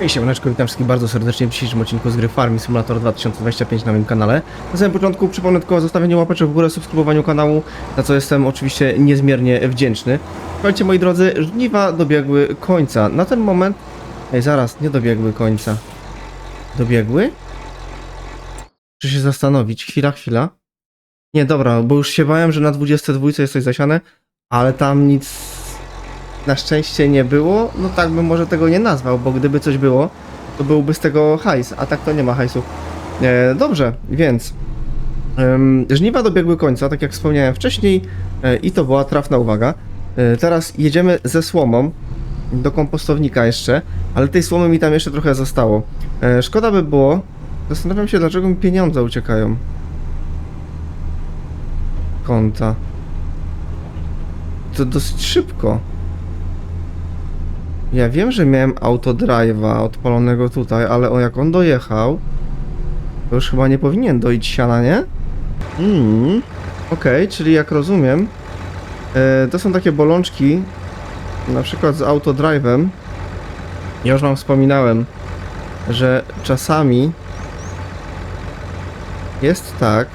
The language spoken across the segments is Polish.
Hej, siemaneczko, witam wszystkich bardzo serdecznie w dzisiejszym odcinku z gry Farming Simulator 2025 na moim kanale. Na samym początku przypomnę tylko o zostawieniu łapeczek w górę, subskrybowaniu kanału, za co jestem oczywiście niezmiernie wdzięczny. Słuchajcie, moi drodzy, żniwa dobiegły końca. Na ten moment... Ej, zaraz, nie dobiegły końca. Dobiegły? Muszę się zastanowić. Chwila, chwila. Nie, dobra, bo już się bałem, że na 22 jest coś zasiane, ale tam nic na szczęście nie było, no tak bym może tego nie nazwał, bo gdyby coś było, to byłby z tego hajs, a tak to nie ma hajsu. E, dobrze, więc em, żniwa dobiegły końca, tak jak wspomniałem wcześniej e, i to była trafna uwaga. E, teraz jedziemy ze słomą do kompostownika jeszcze, ale tej słomy mi tam jeszcze trochę zostało. E, szkoda by było, zastanawiam się dlaczego mi pieniądze uciekają. Konta. To dosyć szybko. Ja wiem, że miałem autodrive'a odpalonego tutaj, ale o jak on dojechał, to już chyba nie powinien dojść siana, nie? Mm, okej, czyli jak rozumiem, e, to są takie bolączki, na przykład z autodrive'em. Ja już wam wspominałem, że czasami jest tak,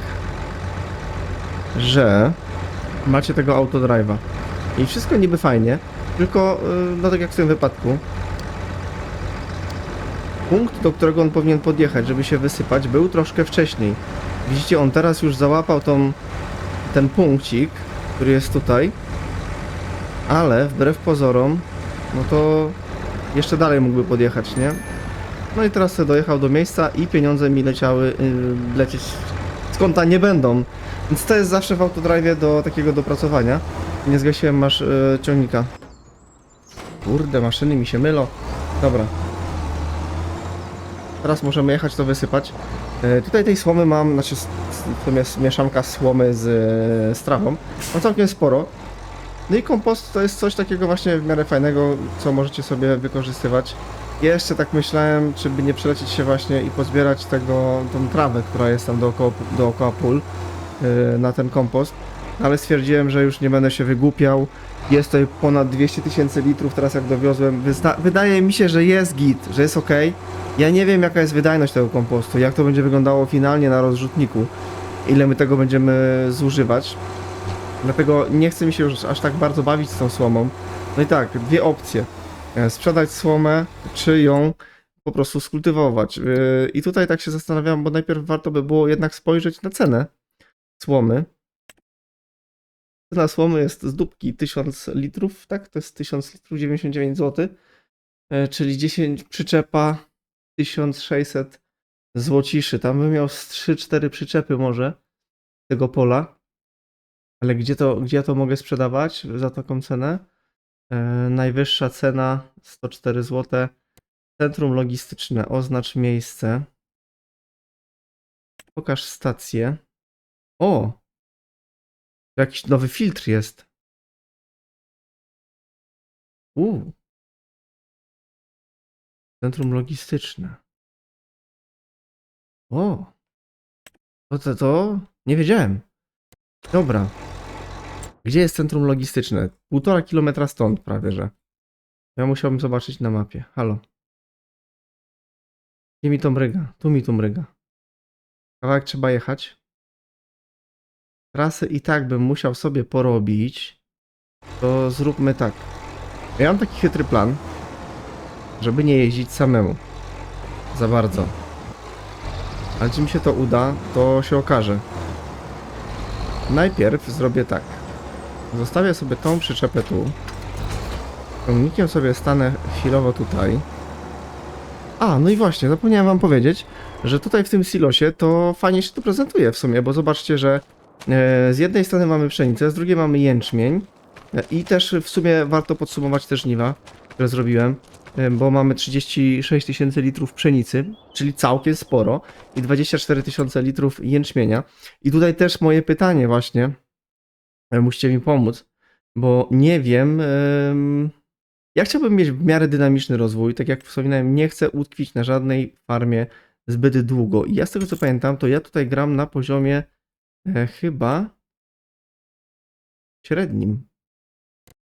że macie tego autodrive'a i wszystko niby fajnie, tylko, y, no tak jak w tym wypadku, punkt, do którego on powinien podjechać, żeby się wysypać, był troszkę wcześniej. Widzicie, on teraz już załapał tą, ten punkcik, który jest tutaj, ale wbrew pozorom, no to jeszcze dalej mógłby podjechać, nie? No i teraz sobie dojechał do miejsca i pieniądze mi leciały, yy, lecieć z konta nie będą. Więc to jest zawsze w autodrive do takiego dopracowania. Nie zgasiłem masz yy, ciągnika. Kurde, maszyny mi się mylą. Dobra. Teraz możemy jechać to wysypać. E, tutaj tej słomy mam, znaczy to jest mieszanka słomy z, e, z trawą. Mam całkiem sporo. No i kompost to jest coś takiego właśnie w miarę fajnego, co możecie sobie wykorzystywać. Jeszcze tak myślałem, czy by nie przelecieć się właśnie i pozbierać tego, tą trawę, która jest tam dookoła, dookoła pól e, na ten kompost. Ale stwierdziłem, że już nie będę się wygłupiał. Jest tutaj ponad 200 tysięcy litrów, teraz jak dowiozłem. Wydaje mi się, że jest git, że jest ok. Ja nie wiem jaka jest wydajność tego kompostu, jak to będzie wyglądało finalnie na rozrzutniku, ile my tego będziemy zużywać. Dlatego nie chce mi się już aż tak bardzo bawić z tą słomą. No i tak, dwie opcje. E, Sprzedać słomę, czy ją po prostu skultywować. Yy, I tutaj tak się zastanawiam, bo najpierw warto by było jednak spojrzeć na cenę słomy. Cena słomy jest z dupki 1000 litrów, tak? To jest 1000 litrów 99 zł, e, czyli 10 przyczepa 1600 złociszy. Tam bym miał z 3-4 przyczepy może tego pola. Ale gdzie to, gdzie ja to mogę sprzedawać za taką cenę? E, najwyższa cena 104 zł. Centrum logistyczne, oznacz miejsce. Pokaż stację. O! Jakiś nowy filtr jest. U. Centrum logistyczne. O. To, to, to nie wiedziałem. Dobra. Gdzie jest centrum logistyczne? Półtora kilometra stąd prawie, że. Ja musiałbym zobaczyć na mapie. Halo. Gdzie mi to mryga? Tu mi tu mryga. Kawałek trzeba jechać. Trasy i tak bym musiał sobie porobić. To zróbmy tak. Ja mam taki chytry plan, żeby nie jeździć samemu. Za bardzo. Ale czy mi się to uda, to się okaże. Najpierw zrobię tak. Zostawię sobie tą przyczepę tu. Ciągnikiem sobie stanę chwilowo tutaj. A, no i właśnie, zapomniałem wam powiedzieć, że tutaj w tym silosie to fajnie się to prezentuje w sumie, bo zobaczcie, że z jednej strony mamy pszenicę, z drugiej mamy jęczmień e, i też w sumie warto podsumować te żniwa, które zrobiłem, e, bo mamy 36 tysięcy litrów pszenicy, czyli całkiem sporo i 24 tysiące litrów jęczmienia. I tutaj też moje pytanie właśnie, e, musicie mi pomóc, bo nie wiem, em, ja chciałbym mieć w miarę dynamiczny rozwój, tak jak wspominałem, nie chcę utkwić na żadnej farmie zbyt długo. I ja z tego co pamiętam, to ja tutaj gram na poziomie e, chyba średnim.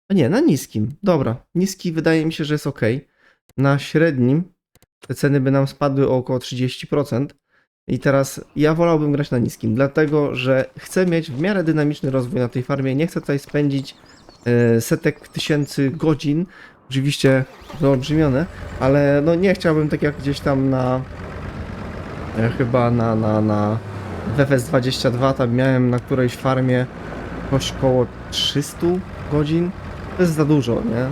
A nie, na niskim. Dobra, niski wydaje mi się, że jest ok. Na średnim te ceny by nam spadły o około 30%. I teraz ja wolałbym grać na niskim, dlatego że chcę mieć w miarę dynamiczny rozwój na tej farmie. Nie chcę tutaj spędzić e, setek tysięcy godzin, oczywiście wyolbrzymione, ale no nie chciałbym tak jak gdzieś tam na e, chyba na, na, na WFS 22 tam miałem na którejś farmie coś koło 300 godzin. To jest za dużo, nie?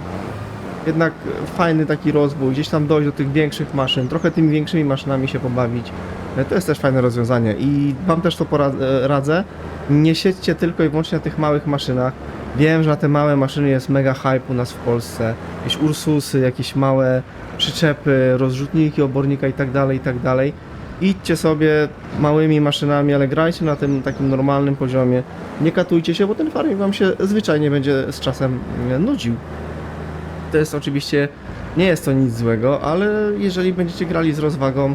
Jednak fajny taki rozwój, gdzieś tam dojść do tych większych maszyn, trochę tymi większymi maszynami się pobawić. E, To jest też fajne rozwiązanie i wam też to porad- e. Nie siedźcie tylko i wyłącznie na tych małych maszynach. Wiem, że na te małe maszyny jest mega hype u nas w Polsce. Jakieś Ursusy, jakieś małe przyczepy, rozrzutniki, obornika i tak Idźcie sobie małymi maszynami, ale grajcie na tym takim normalnym poziomie. Nie katujcie się, bo ten farming wam się zwyczajnie będzie z czasem e, nudził. To jest oczywiście, nie jest to nic złego, ale jeżeli będziecie grali z rozwagą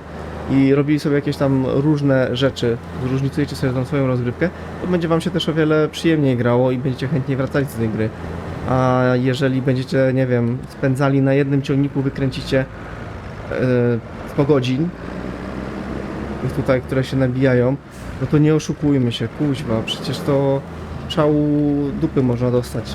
i robili sobie jakieś tam różne rzeczy, zróżnicujecie sobie tą swoją rozgrywkę, to będzie wam się też o wiele przyjemniej grało i będziecie chętniej wracać do tej gry. A jeżeli będziecie, nie wiem, spędzali na jednym ciągniku, wykręcicie e, 100 godzin, tutaj, które się nabijają, no to nie oszukujmy się, kuźwa, przecież to szału dupy można dostać.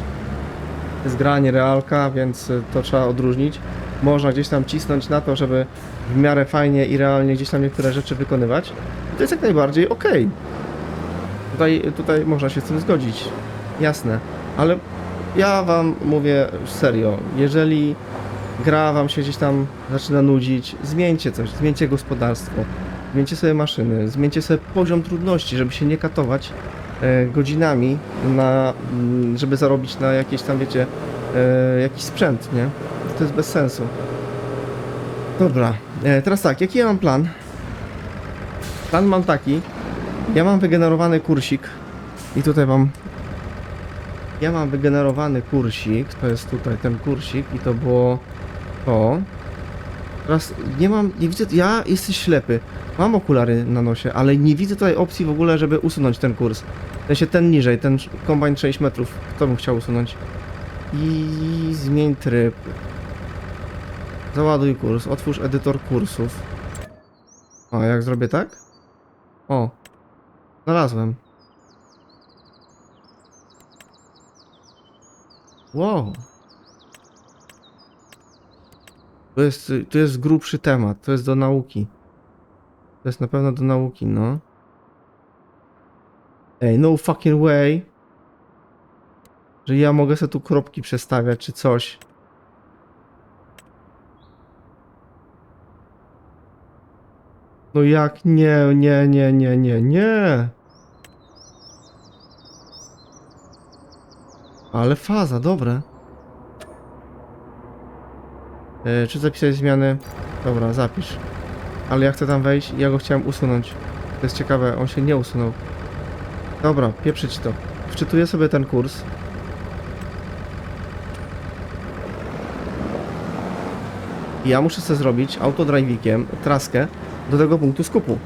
To jest gra, nie realka, więc y, to trzeba odróżnić. Można gdzieś tam cisnąć na to, żeby w miarę fajnie i realnie gdzieś tam niektóre rzeczy wykonywać. I to jest jak najbardziej okej. Tutaj, tutaj można się z tym zgodzić. Jasne. Ale ja wam mówię serio, jeżeli gra wam się gdzieś tam zaczyna nudzić, zmieńcie coś, zmieńcie gospodarstwo, zmieńcie sobie maszyny, zmieńcie sobie poziom trudności, żeby się nie katować e, godzinami na, mm, żeby zarobić na jakieś tam, wiecie, e, jakiś sprzęt, nie? To jest bez sensu. Dobra, e, teraz tak, jaki ja mam plan? Plan mam taki, ja mam wygenerowany kursik i tutaj mam ja mam wygenerowany kursik, to jest tutaj ten kursik i to było to. Teraz nie mam, nie widzę, ja jestem ślepy. Mam okulary na nosie, ale nie widzę tutaj opcji w ogóle, żeby usunąć ten kurs. W sensie ten niżej, ten kombajn 6 metrów. Kto bym chciał usunąć? I zmień tryb. Załaduj kurs, otwórz edytor kursów. O, jak zrobię tak? O, znalazłem. Wow. To jest, to jest grubszy temat, to jest do nauki. To jest na pewno do nauki, no. Ej, no fucking way. Że ja mogę sobie tu kropki przestawiać, czy coś. No jak nie, nie, nie, nie, nie, nie. Ale faza, dobre. E, czy zapisać zmiany? Dobra, zapisz. Ale ja chcę tam wejść i ja go chciałem usunąć. To jest ciekawe, on się nie usunął. Dobra, pieprzyć to. Wczytuję sobie ten kurs. I ja muszę sobie zrobić autodrivikiem traskę do tego punktu skupu.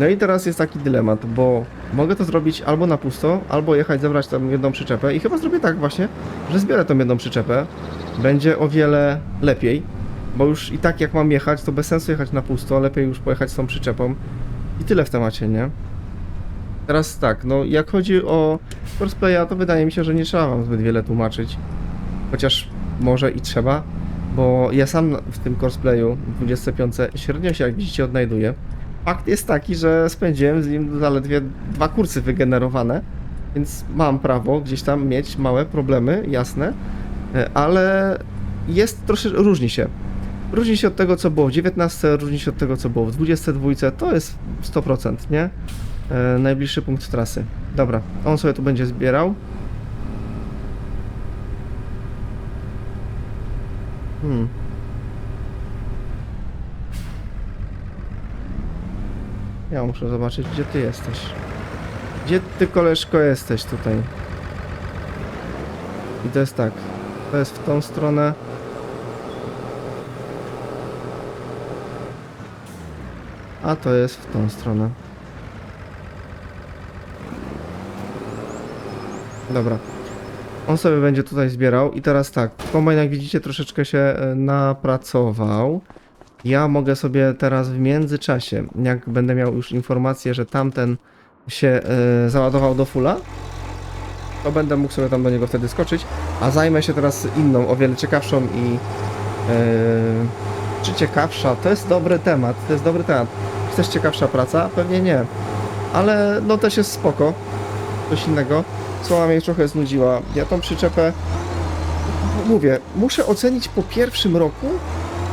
No i teraz jest taki dylemat, bo mogę to zrobić albo na pusto, albo jechać zebrać tam jedną przyczepę i chyba zrobię tak właśnie, że zbiorę tą jedną przyczepę. Będzie o wiele lepiej, bo już i tak jak mam jechać, to bez sensu jechać na pusto, lepiej już pojechać z tą przyczepą. I tyle w temacie, nie? Teraz tak, no jak chodzi o cosplaya, to wydaje mi się, że nie trzeba wam zbyt wiele tłumaczyć. Chociaż może i trzeba, bo ja sam w tym cosplayu w 25 średnio się jak widzicie odnajduję. Fakt jest taki, że spędziłem z nim zaledwie dwa kursy wygenerowane, więc mam prawo gdzieś tam mieć małe problemy, jasne, ale jest troszkę, różni się. Różni się od tego, co było w 19, różni się od tego, co było w 22, to jest 100%, nie? E, najbliższy punkt trasy. Dobra, on sobie tu będzie zbierał. Hmm. Ja muszę zobaczyć, gdzie ty jesteś. Gdzie ty, koleżko, jesteś tutaj? I to jest tak. To jest w tą stronę. A to jest w tą stronę. Dobra. On sobie będzie tutaj zbierał i teraz tak, kombajn jak widzicie troszeczkę się e, napracował. Ja mogę sobie teraz w międzyczasie, jak będę miał już informację, że tamten się e, załadował do fulla, to będę mógł sobie tam do niego wtedy skoczyć, a zajmę się teraz inną, o wiele ciekawszą i e, czy ciekawsza? To jest dobry temat, to jest dobry temat. Czy też ciekawsza praca? Pewnie nie, ale no też jest spoko, coś innego. Słowa mnie trochę znudziła. Ja tą przyczepę, mówię, muszę ocenić po pierwszym roku,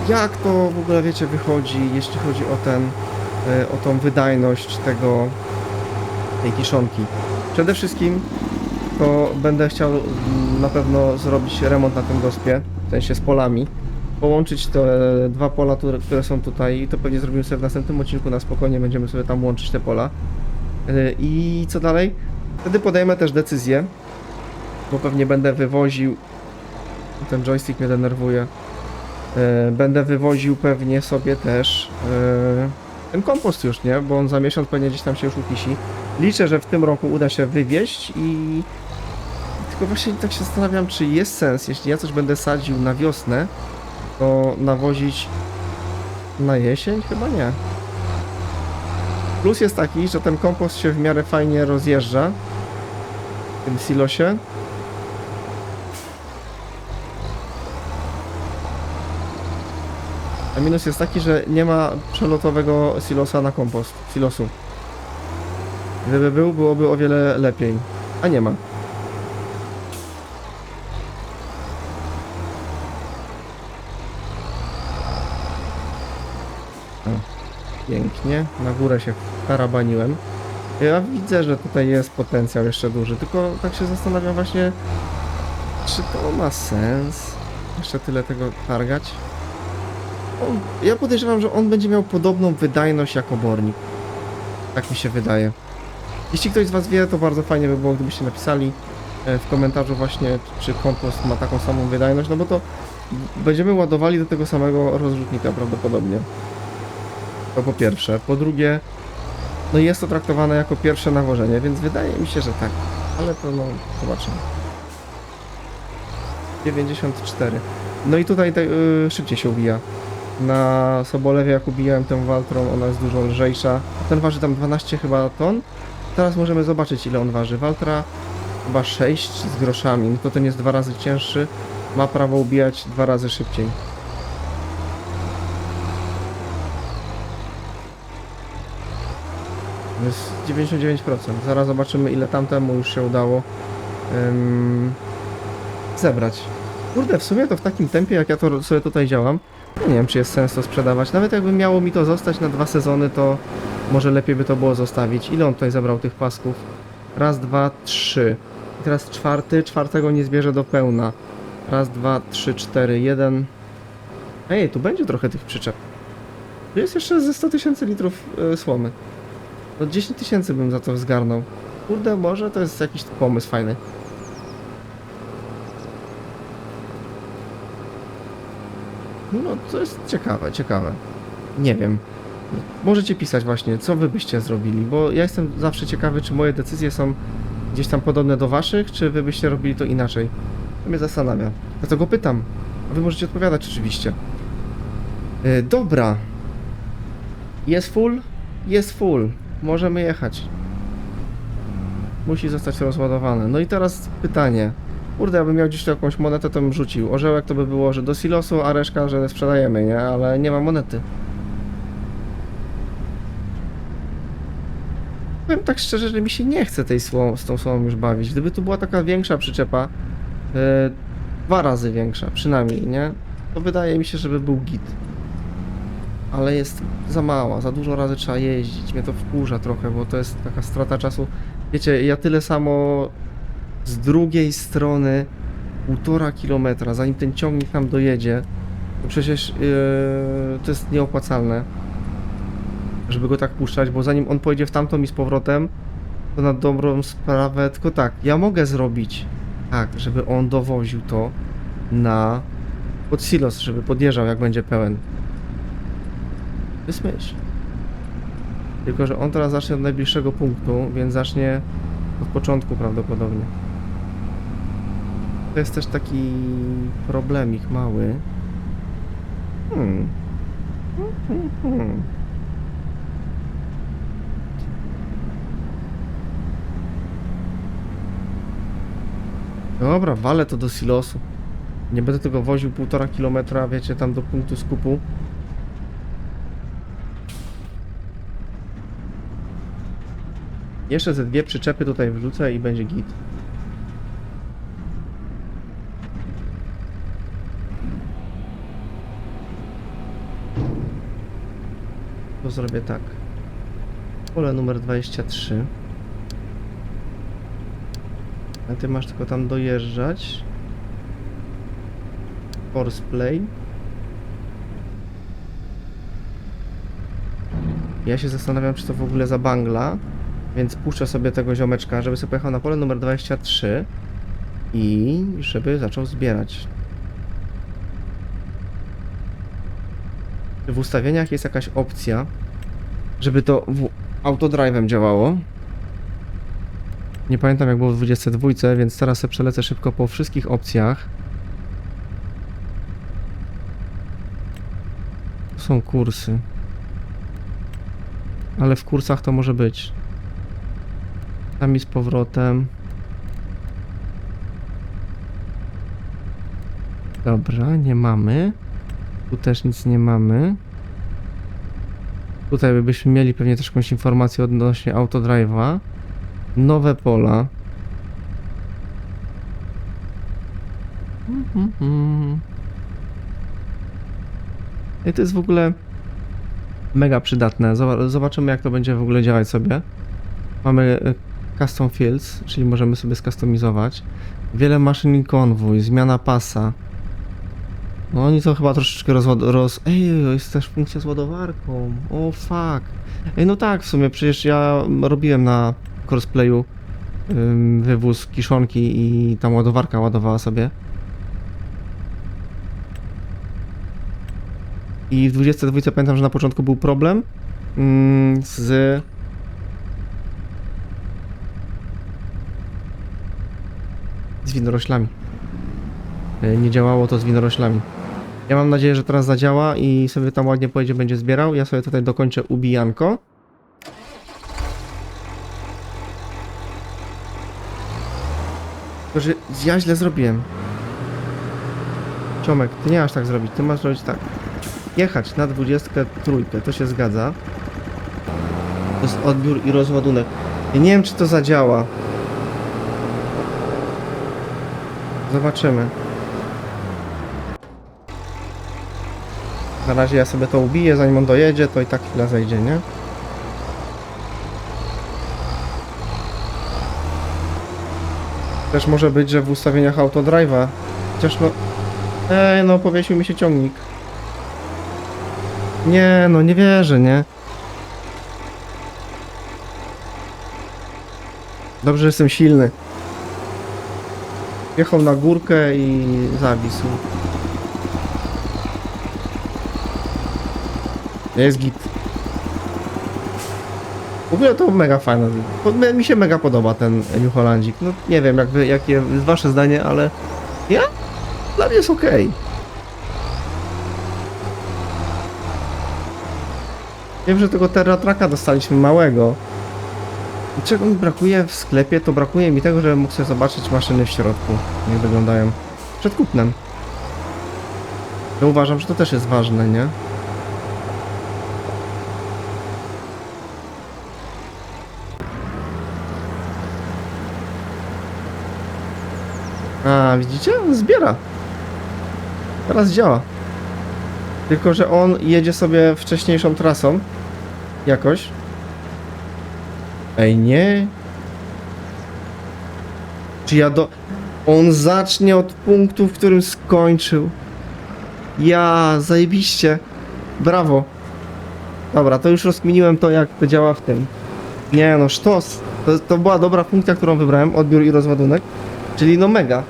jak to w ogóle, wiecie, wychodzi, jeśli chodzi o ten, e, o tą wydajność tego, tej kiszonki. Przede wszystkim to będę chciał na pewno zrobić remont na tym gospie, w sensie z polami. Połączyć te dwa pola, które są tutaj i to pewnie zrobimy sobie w następnym odcinku na spokojnie, będziemy sobie tam łączyć te pola. E, I co dalej? Wtedy podejmę też decyzję, bo pewnie będę wywoził, ten joystick mnie denerwuje, E, Będę wywoził pewnie sobie też e, ten kompost już, nie? Bo on za miesiąc pewnie gdzieś tam się już upisi. Liczę, że w tym roku uda się wywieźć i tylko właśnie tak się zastanawiam, czy jest sens, jeśli ja coś będę sadził na wiosnę, to nawozić na jesień? Chyba nie. Plus jest taki, że ten kompost się w miarę fajnie rozjeżdża w tym silosie. A minus jest taki, że nie ma przelotowego silosa na kompost. Silosu. Gdyby był, byłoby o wiele lepiej. A nie ma. Pięknie. Na górę się karabaniłem. Ja widzę, że tutaj jest potencjał jeszcze duży, tylko tak się zastanawiam właśnie, czy to ma sens jeszcze tyle tego targać. On, ja podejrzewam, że on będzie miał podobną wydajność jak obornik. Tak mi się wydaje. Jeśli ktoś z Was wie, to bardzo fajnie by było, gdybyście napisali e, w komentarzu właśnie, czy kompost ma taką samą wydajność, no bo to będziemy ładowali do tego samego rozrzutnika prawdopodobnie. To po pierwsze. Po drugie, no jest to traktowane jako pierwsze nawożenie, więc wydaje mi się, że tak. Ale to no, zobaczymy. 94. No i tutaj te, y, szybciej się ubija. Na Sobolewie jak ubijałem tę Waltrą, ona jest dużo lżejsza. Ten waży tam 12 chyba ton. Teraz możemy zobaczyć ile on waży. Waltra chyba 6 z groszami, no to ten jest dwa razy cięższy. Ma prawo ubijać dwa razy szybciej. To jest 99%. Zaraz zobaczymy ile tamtemu już się udało ym, zebrać. Kurde, w sumie to w takim tempie jak ja to sobie tutaj działam, ja nie wiem czy jest sens to sprzedawać. Nawet jakby miało mi to zostać na dwa sezony, to może lepiej by to było zostawić. Ile on tutaj zebrał tych pasków? Raz, dwa, trzy. I teraz czwarty, czwartego nie zbierze do pełna. Raz, dwa, trzy, cztery, jeden. Ej, tu będzie trochę tych przyczep. Tu jest jeszcze ze 100 tysięcy litrów y, słomy. No 10 tysięcy bym za to zgarnął. Kurde, może to jest jakiś pomysł fajny. No, to jest ciekawe, ciekawe. Nie wiem. Możecie pisać właśnie, co wy byście zrobili, bo ja jestem zawsze ciekawy, czy moje decyzje są gdzieś tam podobne do waszych, czy wy byście robili to inaczej. To mnie zastanawia. Dlatego pytam. A wy możecie odpowiadać oczywiście. Yy, dobra. Jest full? Jest full. Możemy jechać. Musi zostać rozładowane. No i teraz pytanie. Kurde, jakbym miał gdzieś tu jakąś monetę, to bym rzucił. Orzełek to by było, że do silosu, a reszka, że sprzedajemy, nie? Ale nie ma monety. Powiem tak szczerze, że mi się nie chce tej słom, z tą słomą już bawić. Gdyby tu była taka większa przyczepa, yy, dwa razy większa przynajmniej, nie? To wydaje mi się, żeby był git. Ale jest za mała, za dużo razy trzeba jeździć. Mnie to wkurza trochę, bo to jest taka strata czasu. Wiecie, ja tyle samo z drugiej strony półtora kilometra, zanim ten ciągnik nam dojedzie, to przecież yy, to jest nieopłacalne, żeby go tak puszczać, bo zanim on pojedzie w tamtą i z powrotem, to na dobrą sprawę, tylko tak, ja mogę zrobić tak, żeby on dowoził to na pod silos, żeby podjeżdżał jak będzie pełen. To jest myśl. Tylko, że on teraz zacznie od najbliższego punktu, więc zacznie od początku prawdopodobnie. To jest też taki problemik mały. Hmm. Hmm. Dobra, walę to do silosu. Nie będę tego woził półtora kilometra, wiecie, tam do punktu skupu. Jeszcze ze dwie przyczepy tutaj wrzucę i będzie git. To zrobię tak. Pole numer 23. A ty masz tylko tam dojeżdżać. Force play. Ja się zastanawiam, czy to w ogóle za bangla, więc puszczę sobie tego ziomeczka, żeby sobie pojechał na pole numer 23 i żeby zaczął zbierać. W ustawieniach jest jakaś opcja, żeby to autodrive'em działało. Nie pamiętam jak było w 22, więc teraz sobie przelecę szybko po wszystkich opcjach. Są kursy. Ale w kursach to może być. Tam i z powrotem. Dobra, nie mamy. Tu też nic nie mamy. Tutaj byśmy mieli pewnie też jakąś informację odnośnie autodrive'a. Nowe pola. Mhm. I to jest w ogóle mega przydatne. Zoba- Zobaczymy jak to będzie w ogóle działać sobie. Mamy e, custom fields, czyli możemy sobie skustomizować. Wiele maszyn i konwój, zmiana pasa. No oni to chyba troszeczkę rozład... roz... Ej, jest też funkcja z ładowarką. O fuck. Ej, no tak, w sumie przecież ja robiłem na crossplayu ym, wywóz kiszonki i tam ładowarka ładowała sobie. I w 22 pamiętam, że na początku był problem z winoroślami. E, Nie działało to z winoroślami. Ja mam nadzieję, że teraz zadziała i sobie tam ładnie pojedzie, będzie zbierał. Ja sobie tutaj dokończę ubijanko. Tylko, że ja źle zrobiłem. Ciomek, ty nie masz tak zrobić, ty masz zrobić tak. Jechać na 23, to się zgadza. To jest odbiór i rozładunek. Ja nie wiem, czy to zadziała. Zobaczymy. Na razie ja sobie to ubiję, zanim on dojedzie, to i tak chwila zejdzie, nie? Też może być, że w ustawieniach autodrive'a. Chociaż no... Ej, no powiesił mi się ciągnik. Nie, no nie wierzę, nie? Dobrze, że jestem silny. Jechał na górkę i zawisł. Jest git. W ogóle to mega fajne. Mi się mega podoba ten New Hollandzik. No nie wiem jak wy, jakie jest wasze zdanie, ale ja? Dla mnie jest okej. Wiem, że tego Terra Traka dostaliśmy małego. I czego mi brakuje w sklepie, to brakuje mi tego, żebym mógł sobie zobaczyć maszyny w środku, jak wyglądają. Przed kupnem. Ja uważam, że to też jest ważne, nie? A, widzicie? Zbiera. Teraz działa. Tylko, że on jedzie sobie wcześniejszą trasą. Jakoś. Ej, nie. Czy ja do... On zacznie od punktu, w którym skończył. Ja, zajebiście. Brawo. Dobra, to już rozkminiłem to, jak to działa w tym. Nie no, sztos. To, to była dobra funkcja, którą wybrałem, odbiór i rozładunek. Czyli no mega.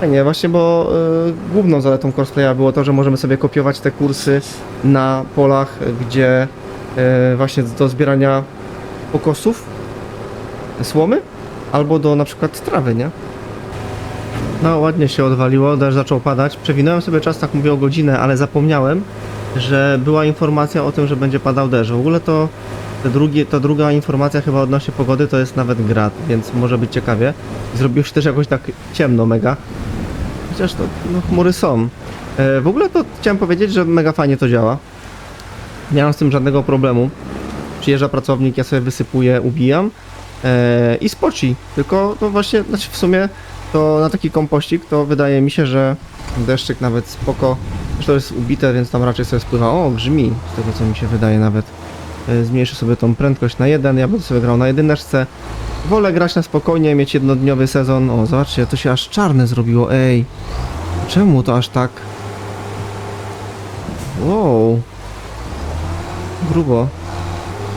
Fajnie, właśnie, bo y, główną zaletą cosplaya było to, że możemy sobie kopiować te kursy na polach, gdzie y, właśnie do zbierania pokosów, słomy, albo do na przykład trawy, nie? No ładnie się odwaliło, deszcz zaczął padać. Przewinąłem sobie czas, tak mówię o godzinę, ale zapomniałem, że była informacja o tym, że będzie padał deszcz. W ogóle to te drugie, ta druga informacja chyba odnośnie pogody to jest nawet grad, więc może być ciekawie. Zrobiło się też jakoś tak ciemno mega. Chociaż to no, chmury są. E, w ogóle to chciałem powiedzieć, że mega fajnie to działa. Nie mam z tym żadnego problemu. Przyjeżdża pracownik, ja sobie wysypuję, ubijam i spoci. Tylko no właśnie, znaczy w sumie to na taki kompościk to wydaje mi się, że deszczyk nawet spoko. Zresztą jest ubite, więc tam raczej sobie spływa. O, grzmi, z tego co mi się wydaje nawet. E, Zmniejszę sobie tą prędkość na jeden, ja będę sobie grał na jedyneczce. Wolę grać na spokojnie, mieć jednodniowy sezon. O, zobaczcie, to się aż czarne zrobiło, ej. Czemu to aż tak? Wow. Grubo.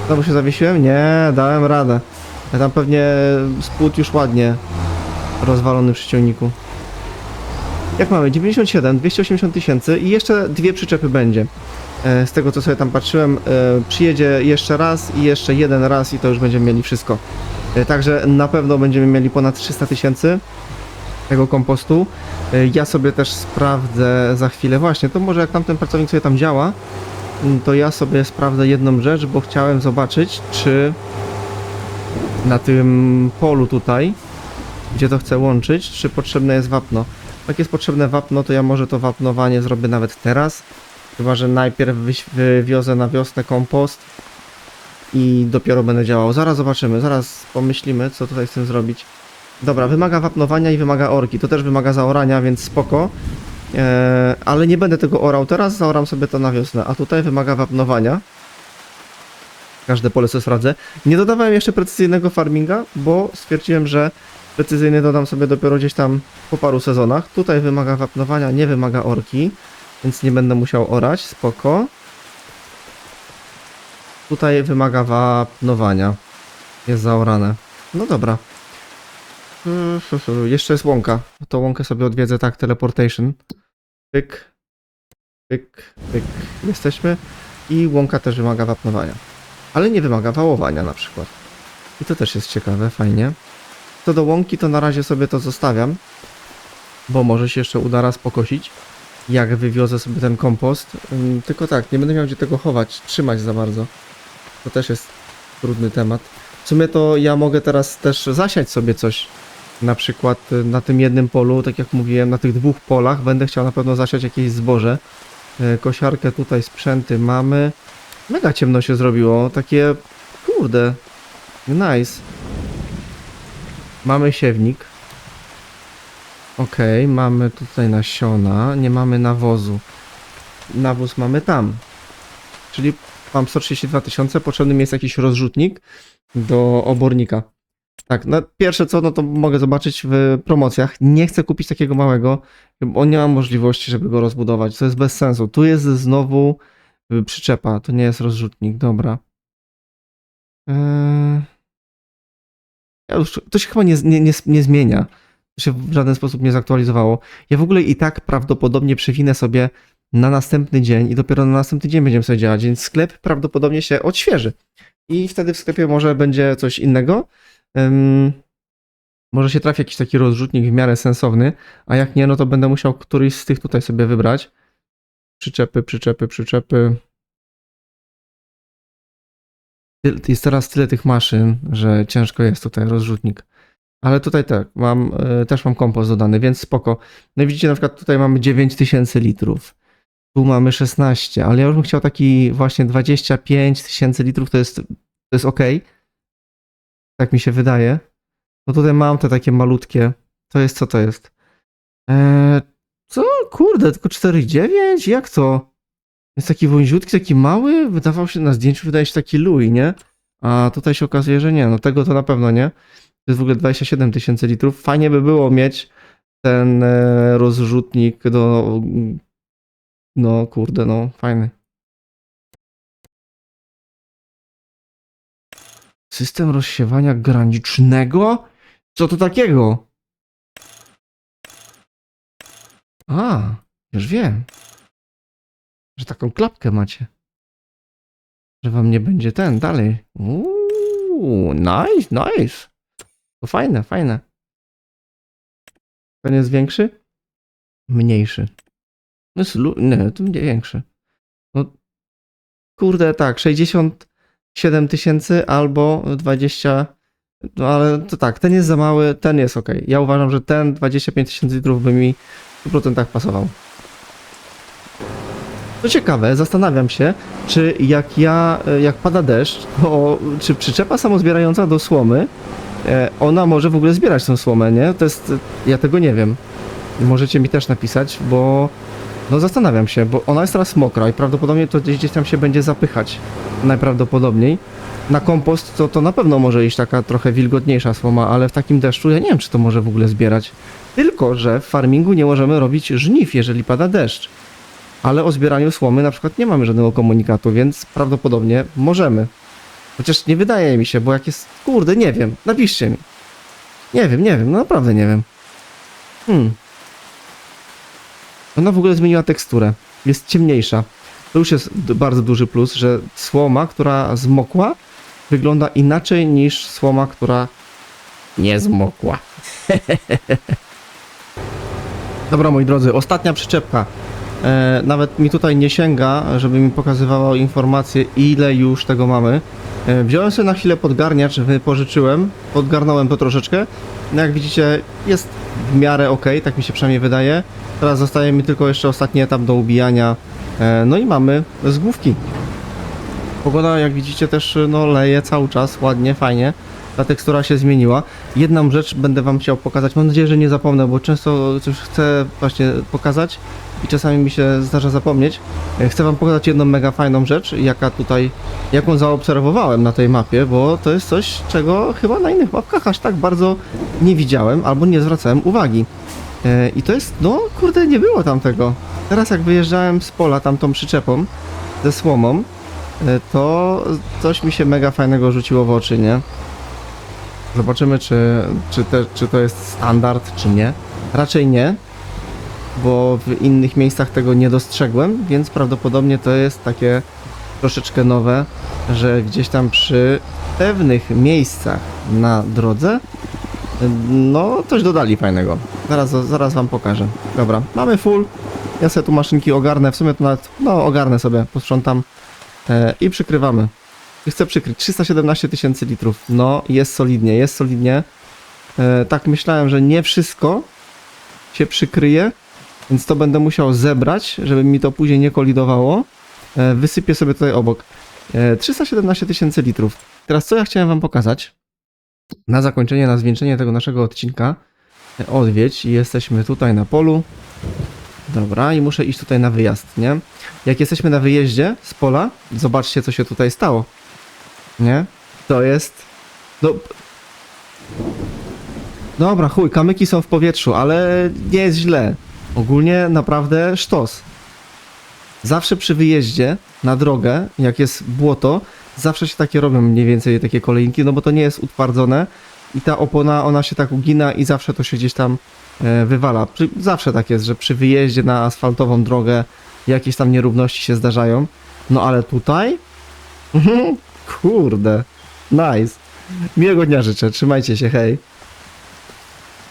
Znowu się zawiesiłem? Nie, dałem radę. Ja tam pewnie spód już ładnie rozwalony przy ciągniku. Jak mamy? 97, 280 tysięcy i jeszcze dwie przyczepy będzie. E, Z tego co sobie tam patrzyłem, e, przyjedzie jeszcze raz i jeszcze jeden raz i to już będziemy mieli wszystko. E, Także na pewno będziemy mieli ponad 300 tysięcy tego kompostu. Ja sobie też sprawdzę za chwilę właśnie, to może jak tamten pracownik sobie tam działa, to ja sobie sprawdzę jedną rzecz, bo chciałem zobaczyć, czy na tym polu tutaj, gdzie to chcę łączyć, czy potrzebne jest wapno. Jak jest potrzebne wapno, to ja może to wapnowanie zrobię nawet teraz. Chyba, że najpierw wywiozę na wiosnę kompost i dopiero będę działał. Zaraz zobaczymy, zaraz pomyślimy, co tutaj z tym zrobić. Dobra, wymaga wapnowania i wymaga orki. To też wymaga zaorania, więc spoko. Eee, ale nie będę tego orał teraz, zaoram sobie to na wiosnę. A tutaj wymaga wapnowania. Każde pole sobie sprawdzę. Nie dodawałem jeszcze precyzyjnego farminga, bo stwierdziłem, że precyzyjny dodam sobie dopiero gdzieś tam po paru sezonach. Tutaj wymaga wapnowania, nie wymaga orki, więc nie będę musiał orać, spoko. Tutaj wymaga wapnowania. Jest zaorane. No dobra. Jeszcze jest łąka. To łąkę sobie odwiedzę tak, teleportation. Pyk. Pyk, pyk. Jesteśmy. I łąka też wymaga wapnowania. Ale nie wymaga wałowania na przykład. I to też jest ciekawe, fajnie. Co do łąki, to na razie sobie to zostawiam. Bo może się jeszcze uda raz pokosić. Jak wywiozę sobie ten kompost. Ym, Tylko tak, nie będę miał gdzie tego chować, trzymać za bardzo. To też jest trudny temat. W sumie to ja mogę teraz też zasiać sobie coś. Na przykład y, na tym jednym polu, tak jak mówiłem, na tych dwóch polach będę chciał na pewno zasiać jakieś zboże. Y, Kosiarkę tutaj, sprzęty mamy. Mega ciemno się zrobiło, takie kurde, nice. Mamy siewnik. Okej, mamy tutaj nasiona, nie mamy nawozu. Nawóz mamy tam. Czyli mam 132 tysiące, potrzebny mi jest jakiś rozrzutnik do obornika. Tak, no pierwsze co, no to mogę zobaczyć w promocjach. Nie chcę kupić takiego małego, bo nie mam możliwości, żeby go rozbudować. To jest bez sensu. Tu jest znowu przyczepa, to nie jest rozrzutnik, dobra. Eee... Ja już, to się chyba nie, nie, nie, nie zmienia. To się w żaden sposób nie zaktualizowało. Ja w ogóle i tak prawdopodobnie przewinę sobie na następny dzień i dopiero na następny dzień będziemy sobie działać, więc sklep prawdopodobnie się odświeży. I wtedy w sklepie może będzie coś innego. Ym, może się trafi jakiś taki rozrzutnik w miarę sensowny, a jak nie, no to będę musiał któryś z tych tutaj sobie wybrać. Przyczepy, przyczepy, przyczepy. Jest teraz tyle tych maszyn, że ciężko jest tutaj rozrzutnik. Ale tutaj tak, mam, y, też mam kompost dodany, więc spoko. No i widzicie, na przykład tutaj mamy 9000 litrów. Tu mamy 16, ale ja już bym chciał taki właśnie 25 tysięcy litrów, to jest, to jest ok. Tak mi się wydaje. No tutaj mam te takie malutkie. To jest, co to jest? Eee, co? Kurde, tylko 4,9? Jak to? Jest taki wąziutki, taki mały? Wydawał się, na zdjęciu wydaje się taki luj, nie? A tutaj się okazuje, że nie. No tego to na pewno nie. To jest w ogóle 27 tysięcy litrów. Fajnie by było mieć ten e, rozrzutnik do... No kurde, no fajny. System rozsiewania granicznego? Co to takiego? A, już wiem. Że taką klapkę macie. Że wam nie będzie ten dalej. Uuu, nice, nice. To fajne, fajne. Ten jest większy? Mniejszy. No jest nie, to będzie większy. No kurde, tak, 67 tysięcy albo 20, no ale to tak, ten jest za mały, ten jest ok. Ja uważam, że ten 25 tysięcy litrów by mi 100% pasował. Co ciekawe, zastanawiam się, czy jak ja, e, jak pada deszcz, to czy przyczepa samozbierająca do słomy, e, ona może w ogóle zbierać tą słomę, nie? To jest, ja tego nie wiem. Możecie mi też napisać, bo no zastanawiam się, bo ona jest teraz mokra i prawdopodobnie to gdzieś tam się będzie zapychać. Najprawdopodobniej. Na kompost to, to na pewno może iść taka trochę wilgotniejsza słoma, ale w takim deszczu ja nie wiem, czy to może w ogóle zbierać. Tylko, że w farmingu nie możemy robić żniw, jeżeli pada deszcz. Ale o zbieraniu słomy na przykład nie mamy żadnego komunikatu, więc prawdopodobnie możemy. Chociaż nie wydaje mi się, bo jak jest... Kurde, nie wiem. Napiszcie mi. Nie wiem, nie wiem, no naprawdę nie wiem. Hmm. Ona w ogóle zmieniła teksturę. Jest ciemniejsza. To już jest bardzo duży plus, że słoma, która zmokła, wygląda inaczej niż słoma, która nie zmokła. Dobra, moi drodzy, ostatnia przyczepka. E, nawet mi tutaj nie sięga, żeby mi pokazywało informację, ile już tego mamy. E, wziąłem sobie na chwilę podgarniacz, wypożyczyłem, podgarnąłem to troszeczkę. No jak widzicie, jest w miarę ok, tak mi się przynajmniej wydaje. Teraz zostaje mi tylko jeszcze ostatni etap do ubijania. E, no i mamy z główki. Pogoda, jak widzicie, też no, leje cały czas, ładnie, fajnie. Ta tekstura się zmieniła. Jedną rzecz będę Wam chciał pokazać. Mam nadzieję, że nie zapomnę, bo często coś chcę właśnie pokazać i czasami mi się zdarza zapomnieć. E, Chcę Wam pokazać jedną mega fajną rzecz, jaka tutaj, jaką zaobserwowałem na tej mapie, bo to jest coś, czego chyba na innych mapkach aż tak bardzo nie widziałem albo nie zwracałem uwagi. E, I to jest, no kurde, nie było tam tego. Teraz jak wyjeżdżałem z pola tamtą przyczepą ze słomą, e, to coś mi się mega fajnego rzuciło w oczy, nie? Zobaczymy, czy, czy, te, czy to jest standard, czy nie. Raczej nie, bo w innych miejscach tego nie dostrzegłem, więc prawdopodobnie to jest takie troszeczkę nowe, że gdzieś tam przy pewnych miejscach na drodze no, coś dodali fajnego. Zaraz, zaraz wam pokażę. Dobra, mamy full. Ja sobie tu maszynki ogarnę, w sumie to nawet, no ogarnę sobie, posprzątam e, i przykrywamy. Chcę przykryć 317 tysięcy litrów. No, jest solidnie, jest solidnie. E, tak myślałem, że nie wszystko się przykryje, więc to będę musiał zebrać, żeby mi to później nie kolidowało. E, wysypię sobie tutaj obok. E, 317 tysięcy litrów. Teraz co ja chciałem wam pokazać? Na zakończenie, na zwieńczenie tego naszego odcinka e, odwiedź jesteśmy tutaj na polu. Dobra, i muszę iść tutaj na wyjazd, nie? Jak jesteśmy na wyjeździe z pola, zobaczcie co się tutaj stało. Nie? To jest... No... Dobra, chuj, kamyki są w powietrzu, ale nie jest źle. Ogólnie naprawdę sztos. Zawsze przy wyjeździe na drogę, jak jest błoto, zawsze się takie robią mniej więcej takie kolejnki, no bo to nie jest utwardzone i ta opona, ona się tak ugina i zawsze to się gdzieś tam e, wywala. Zawsze tak jest, że przy wyjeździe na asfaltową drogę jakieś tam nierówności się zdarzają. No ale tutaj? Kurde, nice. Miłego dnia życzę, trzymajcie się, hej.